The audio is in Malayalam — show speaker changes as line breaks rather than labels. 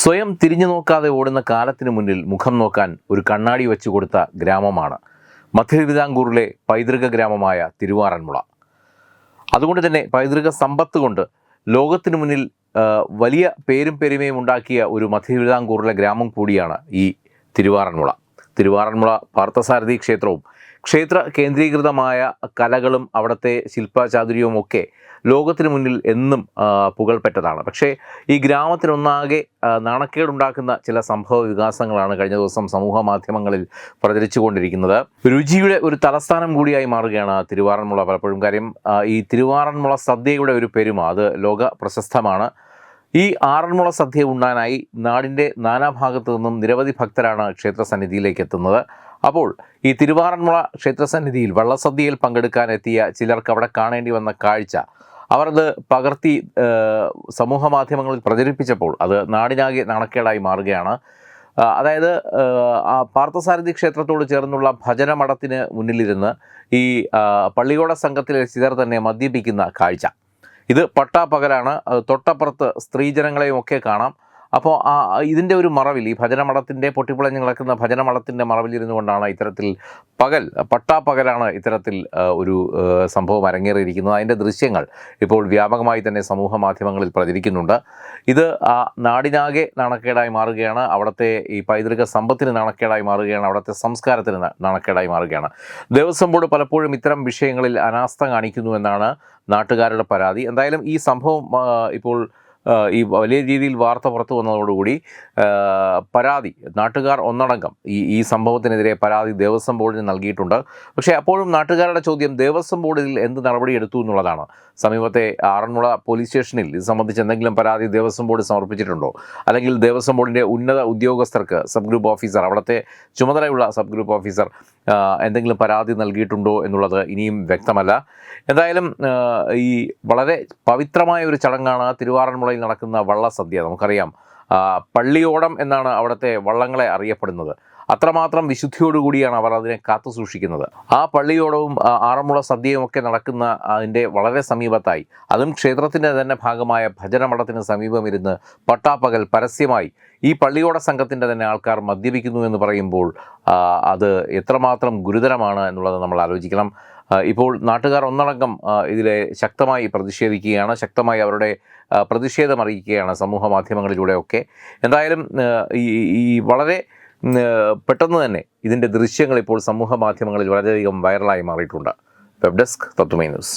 സ്വയം തിരിഞ്ഞു നോക്കാതെ ഓടുന്ന കാലത്തിനു മുന്നിൽ മുഖം നോക്കാൻ ഒരു കണ്ണാടി വെച്ചു കൊടുത്ത ഗ്രാമമാണ് മധ്യതിരുവിതാംകൂറിലെ പൈതൃക ഗ്രാമമായ തിരുവാറന്മുള. അതുകൊണ്ട് തന്നെ പൈതൃക സമ്പത്ത് കൊണ്ട് ലോകത്തിനു മുന്നിൽ വലിയ പേരും പെരുമയും ഉണ്ടാക്കിയ ഒരു മധ്യതിരുവിതാംകൂറിലെ ഗ്രാമം കൂടിയാണ് ഈ തിരുവാറന്മുള. തിരുവാറന്മുള പാർത്ഥസാരഥി ക്ഷേത്രവും ക്ഷേത്ര കേന്ദ്രീകൃതമായ കലകളും അവിടുത്തെ ശില്പചാതുര്യവും ഒക്കെ ലോകത്തിന് മുന്നിൽ എന്നും പുകൾപ്പെട്ടതാണ് പക്ഷേ ഈ ഗ്രാമത്തിനൊന്നാകെ നാണക്കേടുണ്ടാക്കുന്ന ചില സംഭവ വികാസങ്ങളാണ് കഴിഞ്ഞ ദിവസം സമൂഹ മാധ്യമങ്ങളിൽ പ്രചരിച്ചുകൊണ്ടിരിക്കുന്നത്. രുചിയുടെ ഒരു തലസ്ഥാനം കൂടിയായി മാറുകയാണ് തിരുവാറന്മുള പലപ്പോഴും. കാര്യം ഈ തിരുവാറന്മുള സദ്യയുടെ ഒരു പെരുമ അത് ലോക പ്രശസ്തമാണ്. ഈ ആറന്മുള സദ്യ ഉണ്ണാനായി നാടിന്റെ നാനാഭാഗത്തു നിന്നും നിരവധി ഭക്തരാണ് ക്ഷേത്ര സന്നിധിയിലേക്ക് എത്തുന്നത്. അപ്പോൾ ഈ തിരുവാറന്മുള ക്ഷേത്രസന്നിധിയിൽ വള്ളസദ്യയിൽ പങ്കെടുക്കാനെത്തിയ ചിലർക്ക് അവിടെ കാണേണ്ടി വന്ന കാഴ്ച അവർ അത് പകർത്തി സമൂഹ മാധ്യമങ്ങളിൽ പ്രചരിപ്പിച്ചപ്പോൾ അത് നാടിനാകെ നാണക്കേടായി മാറുകയാണ്. അതായത് ആ പാർത്ഥസാരഥി ക്ഷേത്രത്തോട് ചേർന്നുള്ള ഭജനമഠത്തിന് മുന്നിലിരുന്ന് ഈ പള്ളിയോട സംഘത്തിലെ ചിലർ തന്നെ മദ്യപിക്കുന്ന കാഴ്ച. ഇത് പട്ടാപ്പകലാണ് തൊട്ടപ്പുറത്ത് സ്ത്രീജനങ്ങളെയും ഒക്കെ കാണാം. അപ്പോൾ ആ ഇതിന്റെ ഒരു മറവിൽ ഈ ഭജനമഠത്തിന്റെ പൊട്ടിപ്പൊളഞ്ഞ് കിടക്കുന്ന ഭജനമഠത്തിന്റെ മറവിലിരുന്നു കൊണ്ടാണ് ഇത്തരത്തിൽ പകൽ പട്ടാപ്പകലാണ് ഇത്തരത്തിൽ ഒരു സംഭവം അരങ്ങേറിയിരിക്കുന്നത്. അതിന്റെ ദൃശ്യങ്ങൾ ഇപ്പോൾ വ്യാപകമായി തന്നെ സമൂഹ മാധ്യമങ്ങളിൽ പ്രചരിക്കുന്നുണ്ട്. ഇത് ആ നാടിനാകെ നാണക്കേടായി മാറുകയാണ്. അവിടുത്തെ ഈ പൈതൃക സമ്പത്തിന് നാണക്കേടായി മാറുകയാണ്. അവിടുത്തെ സംസ്കാരത്തിന് നാണക്കേടായി മാറുകയാണ്. ദേവസ്വം ബോർഡ് പലപ്പോഴും ഇത്തരം വിഷയങ്ങളിൽ അനാസ്ഥ കാണിക്കുന്നു എന്നാണ് നാട്ടുകാരുടെ പരാതി. എന്തായാലും ഈ സംഭവം ഇപ്പോൾ ഈ വലിയ രീതിയിൽ വാർത്ത പുറത്തു വന്നതോടുകൂടി പരാതി നാട്ടുകാർ ഒന്നടങ്കം ഈ ഈ സംഭവത്തിനെതിരെ പരാതി ദേവസ്വം ബോർഡിന് നൽകിയിട്ടുണ്ട്. പക്ഷേ അപ്പോഴും നാട്ടുകാരുടെ ചോദ്യം ദേവസ്വം ബോർഡിൽ എന്ത് നടപടി എടുത്തു എന്നുള്ളതാണ്. സമീപത്തെ ആറന്മുള പോലീസ് സ്റ്റേഷനിൽ ഇത് സംബന്ധിച്ച് എന്തെങ്കിലും പരാതി ദേവസ്വം ബോർഡ് സമർപ്പിച്ചിട്ടുണ്ടോ? അല്ലെങ്കിൽ ദേവസ്വം ബോർഡിന്റെ ഉന്നത ഉദ്യോഗസ്ഥർക്ക് സബ് ഗ്രൂപ്പ് ഓഫീസർ അവിടുത്തെ ചുമതലയുള്ള സബ് ഗ്രൂപ്പ് ഓഫീസർ എന്തെങ്കിലും പരാതി നൽകിയിട്ടുണ്ടോ എന്നുള്ളത് ഇനിയും വ്യക്തമല്ല. എന്തായാലും ഈ വളരെ പവിത്രമായ ഒരു ചടങ്ങാണ് തിരുവാറന്മുളയിൽ നടക്കുന്ന വള്ളസദ്യ നമുക്കറിയാം പള്ളിയോടം എന്നാണ് അവിടുത്തെ വള്ളങ്ങളെ അറിയപ്പെടുന്നത്. അത്രമാത്രം വിശുദ്ധിയോടുകൂടിയാണ് അവർ അതിനെ കാത്തു സൂക്ഷിക്കുന്നത്. ആ പള്ളിയോടവും ആറന്മുള സദ്യയും ഒക്കെ നടക്കുന്ന അതിന്റെ വളരെ സമീപത്തായി അതും ക്ഷേത്രത്തിന്റെ തന്നെ ഭാഗമായ ഭജനമഠത്തിന് സമീപം ഇരുന്ന് പട്ടാപ്പകൽ പരസ്യമായി ഈ പള്ളിയോട സംഘത്തിന്റെ തന്നെ ആൾക്കാർ മദ്യപിക്കുന്നു എന്ന് പറയുമ്പോൾ അത് എത്രമാത്രം ഗുരുതരമാണ് എന്നുള്ളത് നമ്മൾ ആലോചിക്കണം. ഇപ്പോൾ നാട്ടുകാർ ഒന്നടങ്കം ഇതിലെ ശക്തമായി പ്രതിഷേധിക്കുകയാണ് ശക്തമായി അവരുടെ പ്രതിഷേധം അറിയിക്കുകയാണ് സമൂഹ മാധ്യമങ്ങളിലൂടെയൊക്കെ. എന്തായാലും ഈ വളരെ പെട്ടെന്ന് തന്നെ ഇതിന്റെ ദൃശ്യങ്ങൾ ഇപ്പോൾ സമൂഹ മാധ്യമങ്ങളിൽ വളരെയധികം വൈറലായി മാറിയിട്ടുണ്ട്. Web desk Tatwamayi news.